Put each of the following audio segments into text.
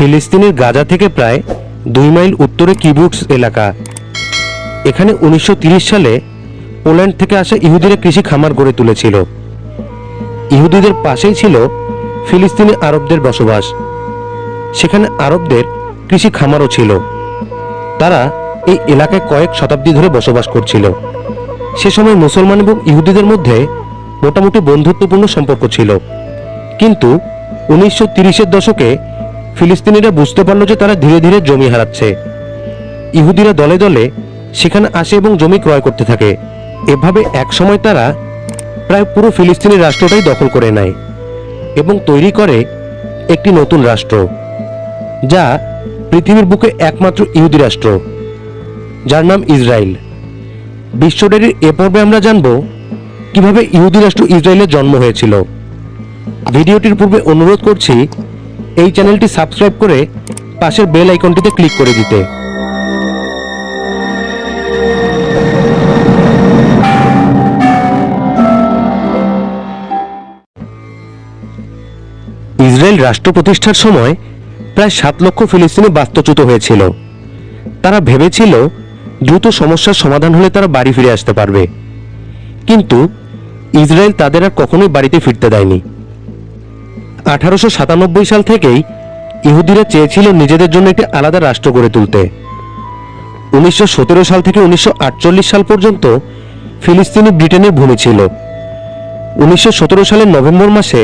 ফিলিস্তিনের গাজা থেকে প্রায় দুই মাইল উত্তরে কিবুটস এলাকা। এখানে উনিশশো সালে পোল্যান্ড থেকে আসা ইহুদিরা কৃষি খামার গড়ে তুলেছিল। ইহুদিদের পাশেই ছিল ফিলিস্তিনি আরবদের বসবাস। সেখানে আরবদের কৃষি খামারও ছিল। তারা এই এলাকায় কয়েক শতাব্দী ধরে বসবাস করছিল। সে সময় মুসলমান এবং ইহুদিদের মধ্যে মোটামুটি বন্ধুত্বপূর্ণ সম্পর্ক ছিল। কিন্তু উনিশশো তিরিশের দশকে ফিলিস্তিনিরা বুঝতে পারল যে তারা ধীরে ধীরে জমি হারাচ্ছে। ইহুদিরা দলে দলে সেখানে আসে এবং জমি ক্রয় করতে থাকে। এভাবে একসময় তারা প্রায় পুরো ফিলিস্তিনি রাষ্ট্রটাই দখল করে নেয় এবং তৈরি করে একটি নতুন রাষ্ট্র, যা পৃথিবীর বুকে একমাত্র ইহুদি রাষ্ট্র, যার নাম ইসরায়েল। বিশ্বডেরির এ পর্বে আমরা জানব কীভাবে ইহুদি রাষ্ট্র ইসরায়েলের জন্ম হয়েছিল। ভিডিওটির পূর্বে অনুরোধ করছি এই চ্যানেলটি সাবস্ক্রাইব করে পাশের বেল আইকনটিতে ক্লিক করে দিতে। ইসরায়েল রাষ্ট্র প্রতিষ্ঠার সময় প্রায় সাত লক্ষ ফিলিস্তিনি বাস্তুচ্যুত হয়েছিল। তারা ভেবেছিল দ্রুত সমস্যার সমাধান হলে তারা বাড়ি ফিরে আসতে পারবে। কিন্তু ইসরায়েল তাদের আর কখনোই বাড়িতে ফিরতে দেয়নি। আঠারোশো সাতানব্বই সাল থেকেই ইহুদিরা চেয়েছিল নিজেদের জন্য একটি আলাদা রাষ্ট্র গড়ে তুলতে। উনিশশো সতেরো সাল থেকে উনিশশো আটচল্লিশ সাল পর্যন্ত ফিলিস্তিনি ব্রিটেনের ভূমি ছিল। উনিশশো সতেরো সালের নভেম্বর মাসে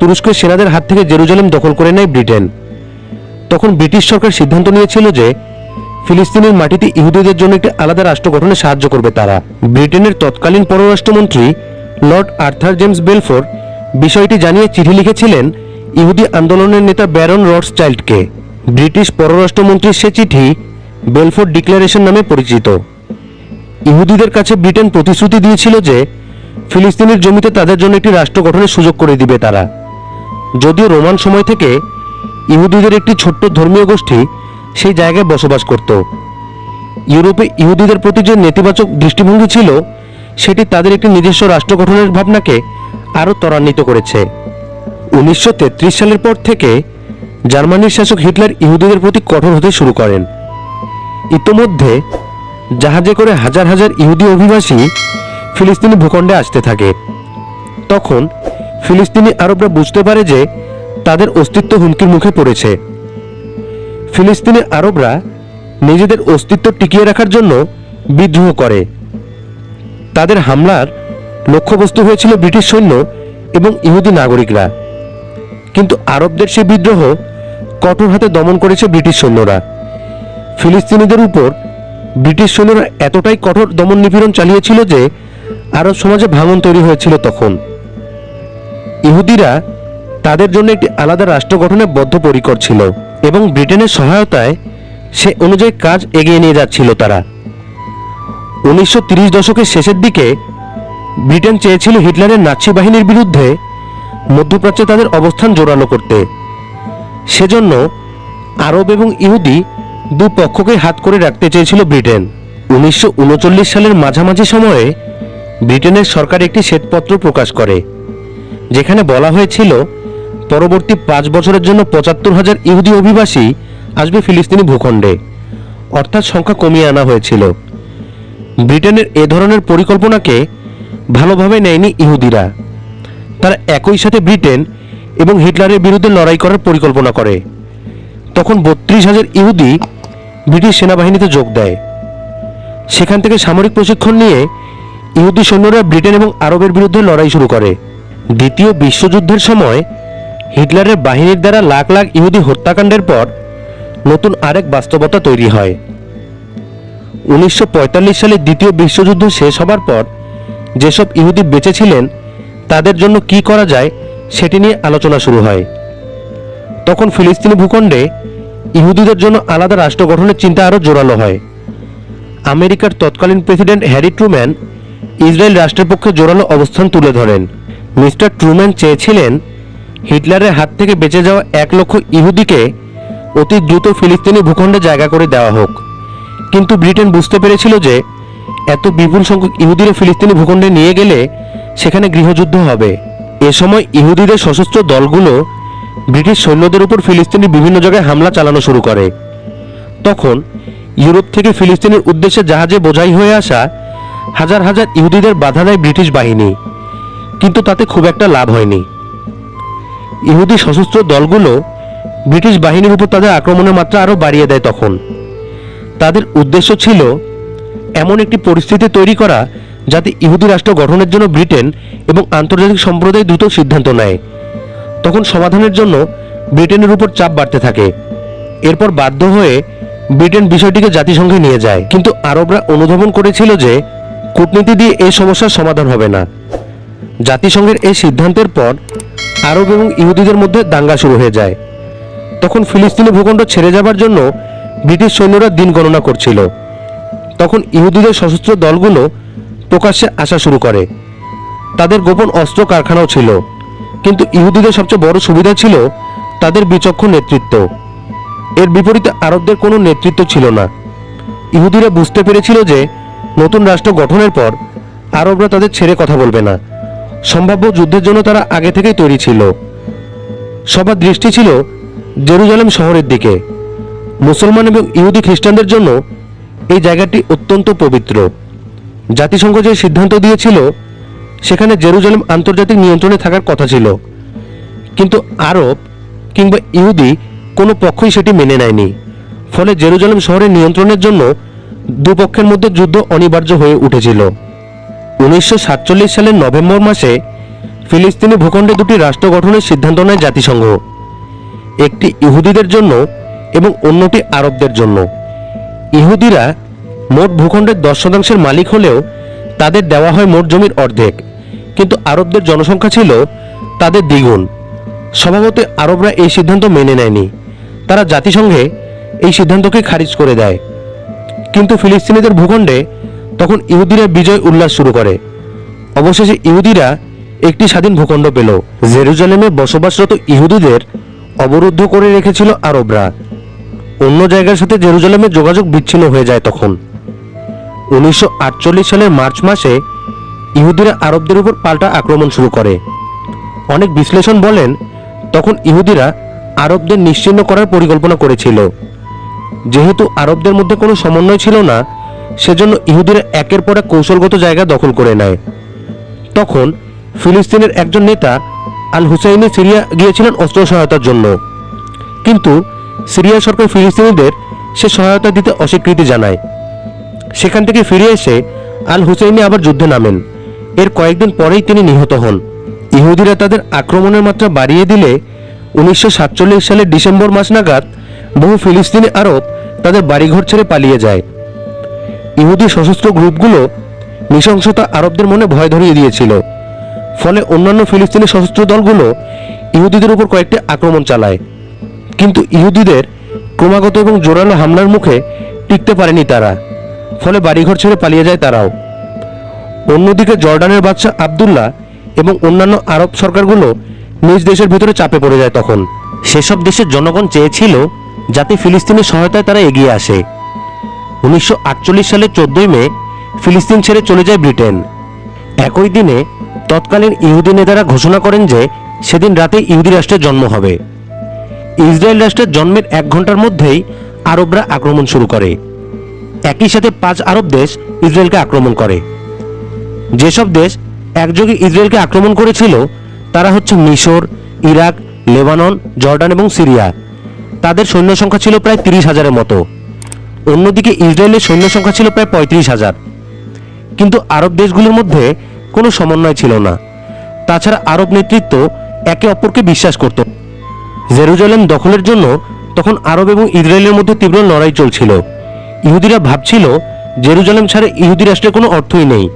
তুরস্কের সেনাদের হাত থেকে জেরুজালেম দখল করে নেয় ব্রিটেন। তখন ব্রিটিশ সরকার সিদ্ধান্ত নিয়েছিল যে ফিলিস্তিনের মাটিতে ইহুদিদের জন্য একটি আলাদা রাষ্ট্র গঠনে সাহায্য করবে তারা। ব্রিটেনের তৎকালীন পররাষ্ট্রমন্ত্রী লর্ড আর্থার জেমস বেলফোর বিষয়টি জানিয়ে চিঠি লিখেছিলেন ইহুদি আন্দোলনের নেতা ব্যারন রডস চাইল্ডকে ব্রিটিশ পররাষ্ট্রমন্ত্রীর সে চিঠি বেলফোর ডিক্লারেশন নামে পরিচিত। ইহুদিদের কাছে ব্রিটেন প্রতিশ্রুতি দিয়েছিল যে, ফিলিস্তিনের জমিতে তাদের জন্য একটি রাষ্ট্র গঠনের সুযোগ করে দিবে তারা। যদিও রোমান সময় থেকে ইহুদিদের একটি ছোট্ট ধর্মীয় গোষ্ঠী সেই জায়গায় বসবাস করত। ইউরোপে ইহুদিদের প্রতি যে নেতিবাচক দৃষ্টিভঙ্গি ছিল, সেটি তাদের একটি নিজস্ব রাষ্ট্র গঠনের ভাবনাকে আরও ত্বরান্বিত করেছে। উনিশশো তেত্রিশ সালের পর থেকে জার্মানির শাসক হিটলার ইহুদিদের প্রতি কঠোর হতে শুরু করেন। ইতোমধ্যে জাহাজে করে হাজার হাজার ইহুদি অভিবাসী ফিলিস্তিনি ভূখণ্ডে আসতে থাকে। তখন ফিলিস্তিনি আরবরা বুঝতে পারে যে তাদের অস্তিত্ব হুমকির মুখে পড়েছে। ফিলিস্তিনি আরবরা নিজেদের অস্তিত্ব টিকিয়ে রাখার জন্য বিদ্রোহ করে। তাদের হামলার লক্ষ্যবস্তু হয়েছিল ব্রিটিশ সৈন্য এবং ইহুদি নাগরিকরা। কিন্তু আরবদের সেই বিদ্রোহ কঠোর হাতে দমন করেছে ব্রিটিশ সৈন্যরা। ফিলিস্তিনিদের উপর ব্রিটিশ সৈন্যরা এতটাই কঠোর দমন নিপীড়ন চালিয়েছিল যে আরব সমাজে ভাঙন তৈরি হয়েছিল তখন। ইহুদিরা তাদের জন্য একটি আলাদা রাষ্ট্র গঠনে বদ্ধপরিকর ছিল এবং ব্রিটেনের সহায়তায় সে অনুযায়ী কাজ এগিয়ে নিয়ে যাচ্ছিল তারা। উনিশশো দশকের শেষের দিকে ব্রিটেন চেয়েছিল হিটলারের নাৎসি বাহিনীর বিরুদ্ধে মধ্যপ্রাচ্যে তাদের অবস্থান জোরালো করতে। সেজন্য আরব এবং ইহুদি দু পক্ষকে হাত করে রাখতে চেয়েছিল ব্রিটেন। উনিশশো উনচল্লিশ সালের মাঝামাঝি সময়ে ব্রিটেনের সরকার একটি শ্বেতপত্র প্রকাশ করে, যেখানে বলা হয়েছিল, পরবর্তী পাঁচ বছরের জন্য পঁচাত্তর হাজার ইহুদি অভিবাসী আসবে ফিলিস্তিনি ভূখণ্ডে। অর্থাৎ সংখ্যা কমিয়ে আনা হয়েছিল। ব্রিটেনের এ ধরনের পরিকল্পনাকে ভালোভাবে নেয়নি ইহুদিরা। তারা একই সাথে ব্রিটেন এবং হিটলারের বিরুদ্ধে লড়াই করার পরিকল্পনা করে। তখন বত্রিশ হাজার ইহুদি ব্রিটিশ সেনাবাহিনীতে যোগ দেয়। সেখান থেকে সামরিক প্রশিক্ষণ নিয়ে ইহুদি সৈন্যরা ব্রিটেন এবং আরবের বিরুদ্ধে লড়াই শুরু করে। দ্বিতীয় বিশ্বযুদ্ধের সময় হিটলারের বাহিনীর দ্বারা লাখ লাখ ইহুদি হত্যাকাণ্ডের পর নতুন আরেক বাস্তবতা তৈরি হয়। উনিশশো পঁয়তাল্লিশ সালে দ্বিতীয় বিশ্বযুদ্ধ শেষ হবার পর যেসব ইহুদি বেঁচে ছিলেন, তাদের জন্য কি করা যায় সেটি নিয়ে আলোচনা শুরু হয়। তখন ফিলিস্তিনি ভূখণ্ডে ইহুদিদের জন্য আলাদা রাষ্ট্র গঠনের চিন্তা আরও জোরালো হয়। আমেরিকার তৎকালীন প্রেসিডেন্ট হ্যারি ট্রুম্যান ইসরায়েল রাষ্ট্রের পক্ষে জোরালো অবস্থান তুলে ধরেন। মিস্টার ট্রুম্যান চেয়েছিলেন হিটলারের হাত থেকে বেঁচে যাওয়া এক লক্ষ ইহুদিকে অতি দ্রুত ফিলিস্তিনি ভূখণ্ডে জায়গা করে দেওয়া হোক। কিন্তু ব্রিটেন বুঝতে পেরেছিল যে এত বিপুল সংখ্যক ইহুদিরা ফিলিস্তিনি ভূখণ্ডে নিয়ে গেলে সেখানে গৃহযুদ্ধ হবে। এ সময় ইহুদিদের সশস্ত্র দলগুলো ব্রিটিশ সৈন্যদের উপর ফিলিস্তিনি বিভিন্ন জায়গায় হামলা চালানো শুরু করে। তখন ইউরোপ থেকে ফিলিস্তিনের উদ্দেশ্যে জাহাজে বোঝাই হয়ে আসা হাজার হাজার ইহুদিদের বাধা দেয় ব্রিটিশ বাহিনী। কিন্তু তাতে খুব একটা লাভ হয়নি। ইহুদি সশস্ত্র দলগুলো ব্রিটিশ বাহিনীর উপর তাদের আক্রমণের মাত্রা আরও বাড়িয়ে দেয় তখন। তাদের উদ্দেশ্য ছিল এমন একটি পরিস্থিতি তৈরি করা যাতে ইহুদি রাষ্ট্র গঠনের জন্য ব্রিটেন এবং আন্তর্জাতিক সম্প্রদায় দ্রুত সিদ্ধান্ত নেয়। তখন সমাধানের জন্য ব্রিটেনের উপর চাপ বাড়তে থাকে। এরপর বাধ্য হয়ে ব্রিটেন বিষয়টিকে জাতিসংঘে নিয়ে যায়। কিন্তু আরবরা অনুধাবন করেছিল যে কূটনীতি দিয়ে এই সমস্যার সমাধান হবে না। জাতিসংঘের এই সিদ্ধান্তের পর আরব এবং ইহুদিদের মধ্যে দাঙ্গা শুরু হয়ে যায়। তখন ফিলিস্তিনি ভূখণ্ড ছেড়ে যাবার জন্য ব্রিটিশ সৈন্যরা দিন গণনা করছিল। তখন ইহুদিদের সশস্ত্র দলগুলো প্রকাশ্যে আসা শুরু করে। তাদের গোপন অস্ত্র কারখানাও ছিল। কিন্তু ইহুদিদের সবচেয়ে বড় সুবিধা ছিল তাদের বিচক্ষণ নেতৃত্ব। এর বিপরীতে আরবদের কোনো নেতৃত্ব ছিল না। ইহুদিরা বুঝতে পেরেছিল যে নতুন রাষ্ট্র গঠনের পর আরবরা তাদের ছেড়ে কথা বলবে না। সম্ভাব্য যুদ্ধের জন্য তারা আগে থেকেই তৈরি ছিল। সবার দৃষ্টি ছিল জেরুজালেম শহরের দিকে। মুসলমান এবং ইহুদি খ্রিস্টানদের জন্য এই জায়গাটি অত্যন্ত পবিত্র। জাতিসংঘ যে সিদ্ধান্ত দিয়েছিল, সেখানে জেরুজালেম আন্তর্জাতিক নিয়ন্ত্রণে থাকার কথা ছিল। কিন্তু আরব কিংবা ইহুদি কোনো পক্ষই সেটি মেনে নেয়নি। ফলে জেরুজালেম শহরের নিয়ন্ত্রণের জন্য দুপক্ষের মধ্যে যুদ্ধ অনিবার্য হয়ে উঠেছিল। উনিশশো সাতচল্লিশ সালের নভেম্বর মাসে ফিলিস্তিনি ভূখণ্ডে দুটি রাষ্ট্র গঠনের সিদ্ধান্ত নেয় জাতিসংঘ। একটি ইহুদিদের জন্য এবং অন্যটি আরবদের জন্য। ইহুদিরা মোট ভূখণ্ডের দশ শতাংশের মালিক হলেও তাদের দেওয়া হয় মোট জমির অর্ধেক। কিন্তু আরবদের জনসংখ্যা ছিল তাদের দ্বিগুণ। স্বভাবত আরবরা এই সিদ্ধান্ত মেনে নেয়নি। তারা জাতিসংঘে এই সিদ্ধান্তকে খারিজ করে দেয়। কিন্তু ফিলিস্তিনিদের ভূখণ্ডে তখন ইহুদিরা বিজয় উল্লাস শুরু করে। অবশেষে ইহুদিরা একটি স্বাধীন ভূখণ্ড পেল। জেরুজালেমে বসবাসরত ইহুদিদের অবরুদ্ধ করে রেখেছিল আরবরা। অন্য জায়গার সাথে জেরুজালেমের যোগাযোগ বিচ্ছিন্ন হয়ে যায় তখন। উনিশশো আটচল্লিশ সালের মার্চ মাসে ইহুদিরা আরবদের উপর পাল্টা আক্রমণ শুরু করে। অনেক বিশ্লেষণ বলেন, তখন ইহুদিরা আরবদের নিশ্চিহ্ন করার পরিকল্পনা করেছিল। যেহেতু আরবদের মধ্যে কোনো সমন্বয় ছিল না, সেজন্য ইহুদিরা একের পর এক কৌশলগত জায়গা দখল করে নেয়। তখন ফিলিস্তিনের একজন নেতা আল হুসাইনি সিরিয়া গিয়েছিলেন অস্ত্র সহায়তার জন্য। কিন্তু সিরিয়া সরকার ফিলিস্তিনিদের সে সহায়তা দিতে অস্বীকৃতি জানায়। সেখান থেকে ফিরে এসে আল হুসাইনি আবার যুদ্ধে নামেন। এর কয়েকদিন পরেই তিনি নিহত হন। ইহুদিরা তাদের আক্রমণের মাত্রা বাড়িয়ে দিলে উনিশশো সাতচল্লিশ সালের ডিসেম্বর মাস নাগাদ বহু ফিলিস্তিনি আরব তাদের বাড়িঘর ছেড়ে পালিয়ে যায়। ইহুদি সশস্ত্র গ্রুপগুলো নৃশংসতা আরবদের মনে ভয় ধরিয়ে দিয়েছিল। ফলে অন্যান্য ফিলিস্তিনি সশস্ত্র দলগুলো ইহুদিদের উপর কয়েকটি আক্রমণ চালায়। কিন্তু ইহুদিদের ক্রমাগত এবং জোরালো হামলার মুখে টিকতে পারেনি তারা। ফলে বাড়িঘর ছেড়ে পালিয়ে যায় তারাও। অন্যদিকে জর্ডানের বাদশাহ আবদুল্লাহ এবং অন্যান্য আরব সরকারগুলো নিজ দেশের ভিতরে চাপে পড়ে যায় তখন। সেসব দেশের জনগণ চেয়েছিল যাতে ফিলিস্তিনের সহায়তায় তারা এগিয়ে আসে। উনিশশো আটচল্লিশ সালের চোদ্দই মে ফিলিস্তিন ছেড়ে চলে যায় ব্রিটেন। একই দিনে তৎকালীন ইহুদি নেতারা ঘোষণা করেন যে সেদিন রাতে ইহুদি রাষ্ট্রের জন্ম হবে। ইসরায়েল রাষ্ট্রের জন্মের এক ঘণ্টার মধ্যেই আরবরা আক্রমণ শুরু করে। একই সাথে পাঁচ আরব দেশ ইসরায়েলকে আক্রমণ করে। যেসব দেশ একযোগে ইসরায়েলকে আক্রমণ করেছিল, তারা হচ্ছে মিশর, ইরাক, লেবানন, জর্ডান এবং সিরিয়া। তাদের সৈন্য সংখ্যা ছিল প্রায় তিরিশ হাজারের মতো। অন্যদিকে ইসরায়েলের সৈন্য সংখ্যা ছিল প্রায় পঁয়ত্রিশ হাজার। কিন্তু আরব দেশগুলির মধ্যে কোনো সমন্বয় ছিল না। তাছাড়া আরব নেতৃত্ব একে অপরকে বিশ্বাস করত। জেরুজালেম দখলের জন্য তখন আরব এবং ইসরায়েলের মধ্যে তীব্র লড়াই চলছিল। ইহুদিরা ভাবছিল, জেরুজালেম ছাড়া ইহুদি রাষ্ট্রের কোনো অর্থই নেই।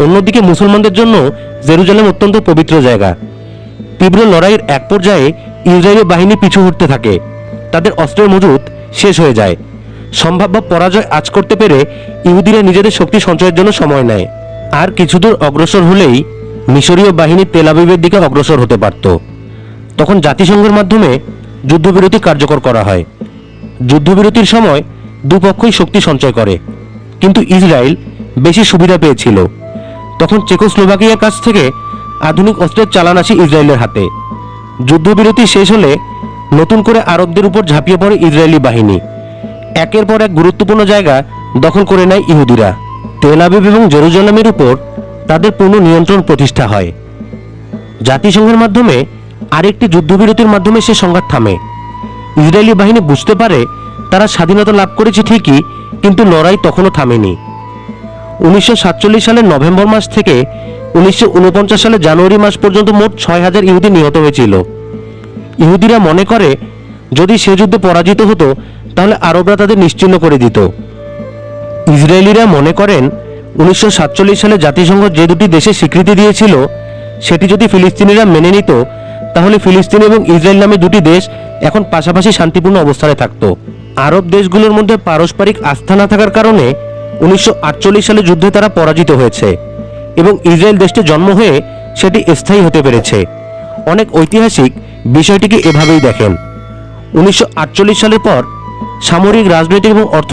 অন্যদিকে মুসলমানদের জন্য জেরুজালেম অত্যন্ত পবিত্র জায়গা। তীব্র লড়াইয়ের এক পর্যায়ে ইসরায়েলি বাহিনী পিছু হটতে থাকে। তাদের অস্ত্রের মজুত শেষ হয়ে যায়। সম্ভাব্য পরাজয় আজ করতে পেরে ইহুদিরা নিজেদের শক্তি সঞ্চয়ের জন্য সময় নেয়। আর কিছুদূর অগ্রসর হলেই মিশরীয় বাহিনী তেলাবিবের দিকে অগ্রসর হতে পারত। তখন জাতিসংঘের মাধ্যমে যুদ্ধবিরতি কার্যকর করা হয়। যুদ্ধবিরতির সময় দুপক্ষই শক্তি সঞ্চয় করে, কিন্তু ইসরায়েল বেশি সুবিধা পেয়েছিল। তখন চেকোস্লোভাকিয়ার কাছ থেকে আধুনিক অস্ত্রের চালান আসে ইসরায়েলের হাতে। যুদ্ধবিরতি শেষ হলে নতুন করে আরবদের উপর ঝাঁপিয়ে পড়ে ইসরায়েলি বাহিনী। একের পর এক গুরুত্বপূর্ণ জায়গা দখল করে নেয় ইহুদিরা। তেল আবিব এবং জেরুজালেমের উপর তাদের পূর্ণ নিয়ন্ত্রণ প্রতিষ্ঠা হয়। জাতিসংঘের মাধ্যমে আরেকটি যুদ্ধবিরতির মাধ্যমে সে সংঘাত থামে। ইসরায়েলি বাহিনী বুঝতে পারে তারা স্বাধীনতা লাভ করেছে ঠিকই, কিন্তু লড়াই তখনও থামেনি। উনিশশো সাতচল্লিশ সালের নভেম্বর মাস থেকে উনিশশো সালের জানুয়ারি মাস পর্যন্ত মোট ছয় হাজার ইহুদি নিহত হয়েছিল। ইহুদিরা মনে করে, যদি সে যুদ্ধে পরাজিত হতো, তাহলে আরবরা তাদের নিশ্চিহ্ন করে দিত। ইসরায়েলিরা মনে করেন, উনিশশো সাতচল্লিশ সালে জাতিসংঘ যে দুটি দেশে স্বীকৃতি দিয়েছিল, সেটি যদি ফিলিস্তিনিরা মেনে নিত তাহলে ফিলিস্তিন এবং ইসরায়েল নামে দুটি দেশ এখন পাশাপাশি শান্তিপূর্ণ অবস্থানে থাকত। আরব দেশগুলোর মধ্যে পারস্পরিক আস্থা না থাকার কারণে উনিশশো আটচল্লিশ সালে যুদ্ধে তারা পরাজিত হয়েছে এবং ইসরায়েল দেশটি জন্ম হয়ে সেটি স্থায়ী হতে পেরেছে। অনেক ঐতিহাসিক বিষয়টিকে এভাবেই দেখেন। উনিশশো আটচল্লিশ সালের পর সামরিক, রাজনৈতিক এবং অর্থ